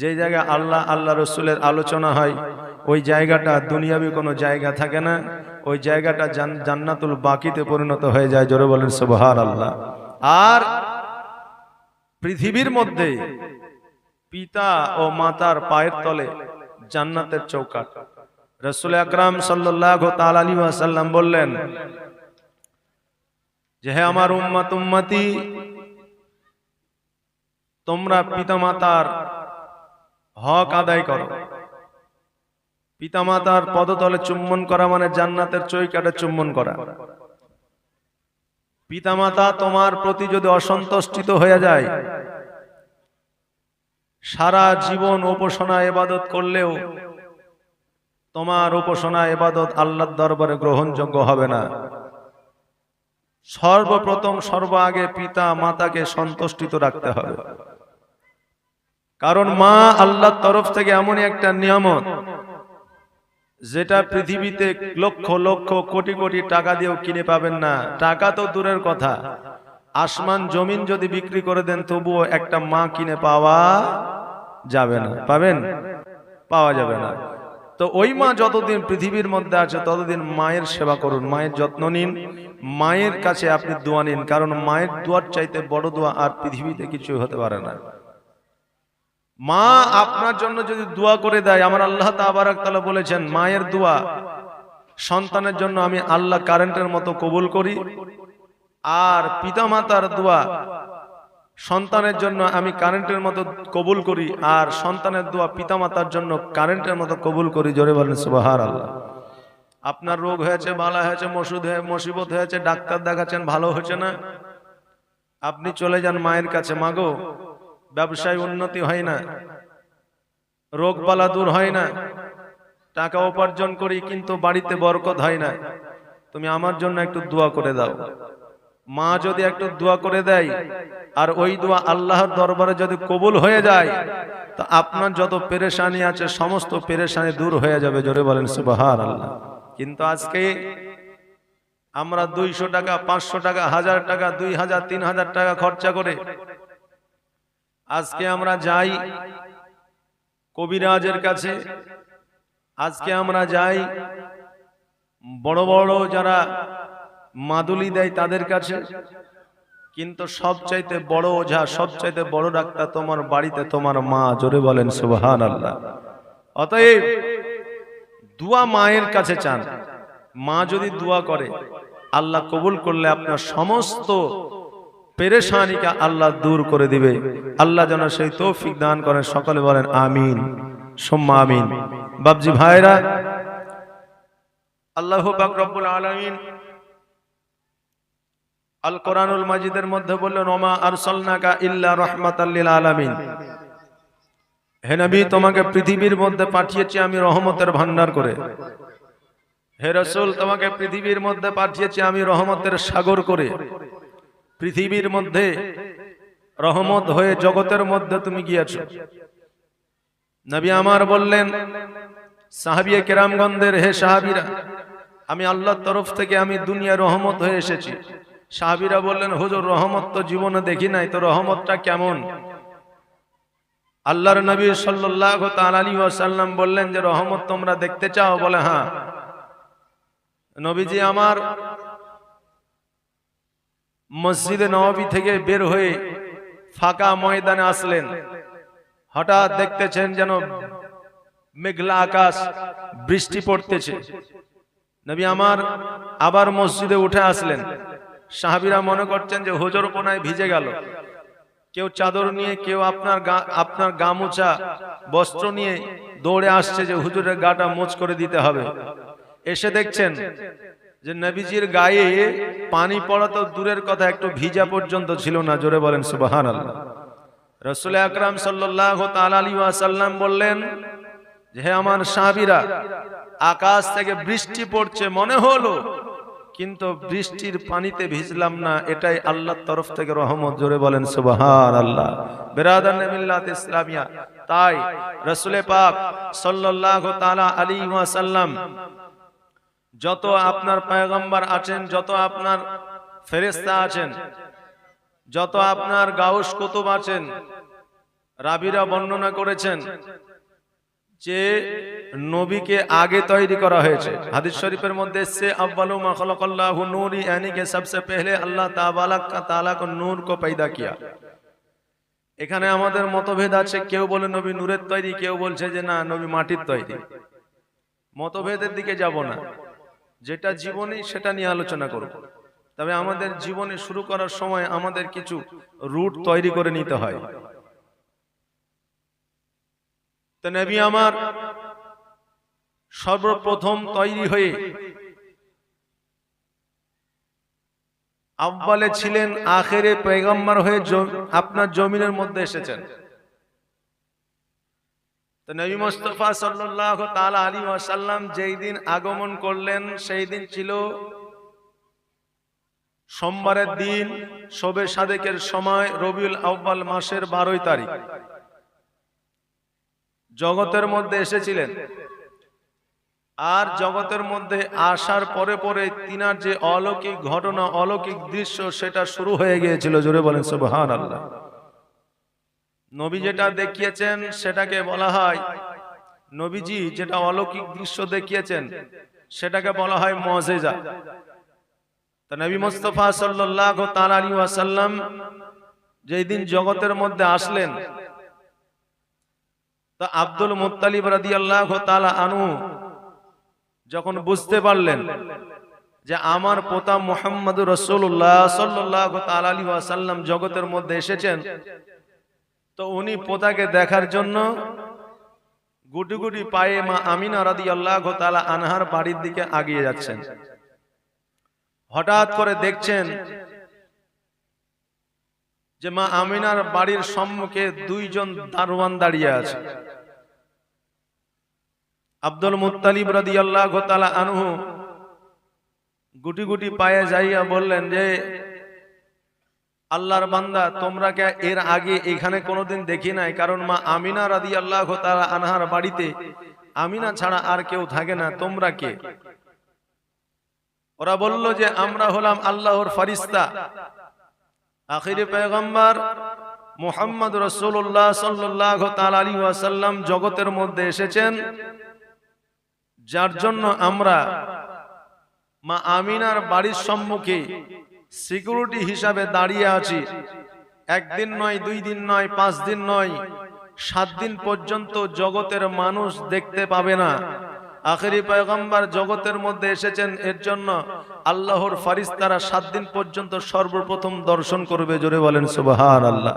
যে জায়গায় আল্লাহ আল্লাহ রসুলের আলোচনা হয়, ওই জায়গাটা দুনিয়াবি কোনো জায়গা থাকে না। ওই জায়গাটা জান্নাতুল বাকিতে পরিণত হয়ে যায়, জোরে বলেন সুবহান আল্লাহ আর পৃথিবীর মধ্যে পিতা ও মাতার পায়ের তলে জান্নাতের চৌকাট রসুল আকরাম সাল্লাহ তালি সাল্লাম বললেন, যে হে আমার উম্মাত, উম্মতি, তোমরা পিতামাতার হক আদায় করো। পিতামাতার পদতলে চুম্বন করা মানে জান্নাতের চৈকাটে চুম্বন করা। পিতামাতা তোমার প্রতি যদি অসন্তুষ্টিত হয়ে যায়, সারা জীবন উপাসনা এবাদত করলেও তোমার উপাসনা এবাদত আল্লাহর দরবারে গ্রহণযোগ্য হবে না। সর্বপ্রথম সর্ব আগে পিতা মাতাকে সন্তুষ্টিত রাখতে হবে। কারণ মা আল্লাহর তরফ থেকে এমনই একটা নিয়ামত, যেটা পৃথিবীতে লক্ষ লক্ষ কোটি কোটি টাকা দিয়েও কিনে পাবেন না। টাকা তো দূরের কথা। আসমান, জমিন যদি বিক্রি করে দেন, তবুও একটা মা কিনে পাওয়া যাবে না। পাবেন? পাওয়া যাবে না। তো ওই মা যতদিন পৃথিবীর মধ্যে আছে, ততদিন মায়ের সেবা করুন, মায়ের যত্ন নিন, মায়ের কাছে আপনি দোয়া নিন, কারণ মায়ের দোয়ার চাইতে বড় দোয়া আর পৃথিবীতে কিছু হতে পারে না। মা আপনার জন্য যদি দোয়া করে দেয়, আমার আল্লাহ তাবারাক বলেছেন, মায়ের দোয়া সন্তানের জন্য আমি আল্লাহ কারেন্টের মতো কবুল করি। আর পিতামাতার দোয়া সন্তানের জন্য আমি কারেন্টের মতো কবুল করি, আর সন্তানের দোয়া পিতামাতার জন্য কারেন্টের মতো কবুল করি। জোরে বলেন সুবাহার আল্লাহ আপনার রোগ হয়েছে, বালা হয়েছে, মসুদ হয়ে, মুসিবত হয়েছে, ডাক্তার দেখাচ্ছেন, ভালো হয়েছে না। আপনি চলে যান মায়ের কাছে। মাগো ব্যবসায় উন্নতি হয় না। রোগ বালা দূর হয় না। টাকা উপার্জন করি কিন্তু বাড়িতে বরকত হয় না। তুমি আমার জন্য একটু দোয়া করে দাও। মা যদি একটু দোয়া করে দেয়, আর ওই দোয়া আল্লাহর দরবারে যদি কবুল হয়ে যায়, তা আপনার যত পেরেশানি আছে, সমস্ত পেরেশানি দূর হয়ে যাবে, জোরে বলেন সুবাহার আল্লাহ কিন্তু আজকে আমরা দুইশো টাকা, পাঁচশো টাকা, হাজার টাকা, দুই হাজার, তিন হাজার টাকা খরচা করে আজকে আমরা যাই কবিরাজের কাছে। আজকে আমরা যাই বড় বড় যারা মাদুলি দেয় তাদের কাছে। কিন্তু সবচাইতে বড় ওঝা সবচাইতে বড় ডাক্তার তোমার বাড়িতে তোমার মা, জোরে বলেন সুবহান আল্লাহ অতএব দুয়া মায়ের কাছে চান। মা যদি দোয়া করে, আল্লাহ কবুল করলে আপনার সমস্ত পেরেশানিকে আল্লাহ দূর করে দিবে। আল্লাহ যেন সেই তৌফিক দান করেন। সকলে বলেন, আমিন। সোম্মা আমিন। বাবজি ভাইরা, আল্লাহ পাক রব্বুল আলামিন আল কোরআনুল মাজিদের মধ্যে বললেন, ওমা আরসালনাকা ইল্লা রাহমাতাল লিল আলামিন। হে নবী, তোমাকে পৃথিবীর মধ্যে পাঠিয়েছি আমি রহমতের ভান্ডার করে। হে রসুল, তোমাকে পৃথিবীর মধ্যে পাঠিয়েছি আমি রহমতের সাগর করে। পৃথিবীর মধ্যে রহমত হয়ে জগতের মধ্যে তুমি গিয়েছো। নবী আমার বললেন, সাহাবিয়ে কেরামগন্ধের হে সাহাবিরা, আমি আল্লাহর তরফ থেকে আমি দুনিয়া রহমত হয়ে এসেছি। সাহাবিরা বললেন, হুজুর, রহমত তো জীবনে দেখি নাই, তো রহমতটা কেমন? আল্লাহর নবী তাআলা আলাইহি ওয়াসাল্লাম বললেন যে, রহমত তোমরা দেখতে চাও? বলে হ্যাঁ। নবীজি আমার মসজিদে নবী থেকে বের হয়ে ফাঁকা ময়দানে আসলেন। হঠাৎ দেখতেছেন যেন মেঘলা আকাশ, বৃষ্টি পড়তেছে। নবী আমার আবার মসজিদে উঠে আসলেন। সাহাবিরা মনে করছেন যে হুজুর কোনায় ভিজে গেল। কেউ চাদর নিয়ে, কেউ আপনার আপনার গামুছা, বস্ত্র নিয়ে দৌড়ে আসছে যে হুজুরের গাটা মোচ করে দিতে হবে। এসে দেখছেন যে নবীজির গায়ে পানি পড়া তো দূরের কথা, একটু ভিজা পর্যন্ত ছিল না, জোরে বলেন সুবাহান আল্লাহ রসুল আকরাম সাল্লাহ আলী ওয়াসাল্লাম বললেন যে, হে আমার সাহাবিরা, আকাশ থেকে বৃষ্টি পড়ছে, মনে হলো, কিন্তু বৃষ্টির পানিতে ভিজলাম না, এটাই আল্লাহর তরফ থেকে রহমত, জোরে বলেন সুবাহান আল্লাহ বেরাদান ইসলামিয়া, তাই রসুলে পাক সাল্লাল্লাহু তাআলা আলাইহি ওয়াসাল্লাম যত আপনার পায়গম্বর আছেন যত আপনার ফেরেস্তা আছেন যত আপনার গাউস কুতুব আছেন রাবিরা বর্ণনা করেছেন যে নবীকে আগে তৈরি করা হয়েছে। হাদিস শরীফের মধ্যে সে আব্বালু মখলকল্লাহ নূরি ইয়ানিকে সবসে পেহলে আল্লাহ তাবালাক তালাক নূর কো পয়দা কিয়া। এখানে আমাদের মতভেদ আছে কেউ বলে নবী নূরের তৈরি কেউ বলছে যে না নবী মাটির তৈরি। মতভেদের দিকে যাব না। যেটা জীবনে সেটা নিয়ে আলোচনা করব। তবে আমাদের জীবনে শুরু করার সময় আমাদের কিছু রুট তৈরি করে নিতে হয়। তো আমার সর্বপ্রথম তৈরি হয়ে আব্বালে ছিলেন আখেরে পেগম্বর হয়ে আপনার জমিনের মধ্যে এসেছেন। তো নবী মুস্তফা সাল্লাল্লাহু তাআলা আলাইহি ওয়াসাল্লাম যেই দিন আগমন করলেন, সেই দিন ছিল সোমবারের দিন শবে সাদেকের সময়, রবিউল আউ্বাল মাসের বারোই তারিখ। জগতের মধ্যে এসেছিলেন। আর জগতের মধ্যে আসার পরে পরে তিনার যে অলৌকিক ঘটনা, অলৌকিক দৃশ্য, সেটা শুরু হয়ে গিয়েছিল। জোরে বলেন সুবহান আল্লাহ নবী যেটা দেখিয়েছেন সেটাকে বলা হয়, নবীজি যেটা অলৌকিক দৃশ্য দেখিয়েছেন, সেটাকে বলা হয় মজেজা। তা নবী মুস্তফা সাল্লাল্লাহু তাআলা আলাইহি ওয়াসাল্লাম যেই দিন জগতের মধ্যে আসলেন, তা আব্দুল মুত্তালিব রাদিয়াল্লাহু তাআলা আনু যখন বুঝতে পারলেন যে আমার পোতা মোহাম্মদ রসুল্লাহ সাল্লাহ আলী আসাল্লাম জগতের মধ্যে এসেছেন তো উনি পোতাকে দেখার জন্য গুটি গুটি পায়ে মা আমিনা রাদি আল্লাহ তালা আনহার বাড়ির দিকে আগিয়ে যাচ্ছেন। হঠাৎ করে দেখছেন যে মা আমিনার বাড়ির সম্মুখে দুইজন দারোয়ান দাঁড়িয়ে আছে। আব্দুল মুত্তালিব রাদিয়াল্লাহু তাআলা আনহু গুটি গুটি পায়ে যাইয়া বললেন, যে আল্লাহর বান্দা, তোমরা কে এর আগে এখানে কোনোদিন দেখি নাই? কারণ মা আমিনা রাদি আল্লাহ তাআলা আনহার বাড়িতে আমিনা ছাড়া আর কেউ থাকে না, তোমরা কে? ওরা বলল যে, আমরা হলাম আল্লাহর ফারিস্তা আখিরি পয়গম্বর মুহাম্মদ রাসূলুল্লাহ সাল্লাল্লাহু তাআলা আলী ওয়াসাল্লাম জগতের মধ্যে এসেছেন। যার জন্য আমরা মা আমিনার বাড়ির সম্মুখে সিকিউরিটি হিসাবে দাঁড়িয়ে আছি। একদিন নয়, দুই দিন নয়, পাঁচ দিন নয়, সাত দিন পর্যন্ত জগতের মানুষ দেখতে পাবে না। আখেরি পয়গম্বর জগতের মধ্যে এসেছেন, এর জন্য আল্লাহর ফারিস্তারা সাত দিন পর্যন্ত সর্বপ্রথম দর্শন করবে, জোরে বলেন সুবাহ আল্লাহ